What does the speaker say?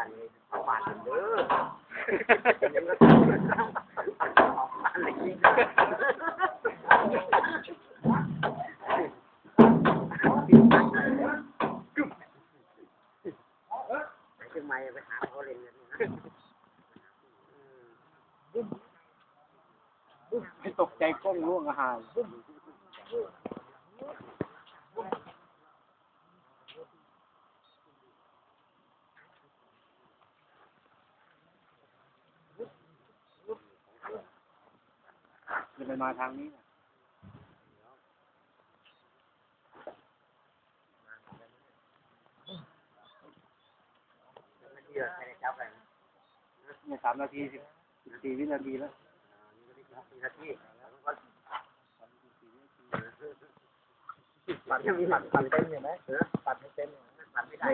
านนี้ชาวบ้านเด้อยังก็ต้องอันนี้เชียงใหม่ไปหาเขาเล่นกันนะไปตกใจก้องล่วงอาหาร จะไปมาทางนี้นะเนี่ยสามนาทีสิบสิบสี่วินาทีแล้วปัดปัดปัดเต็มอยู่ไหมปัดไม่เต็มปัดไม่ได้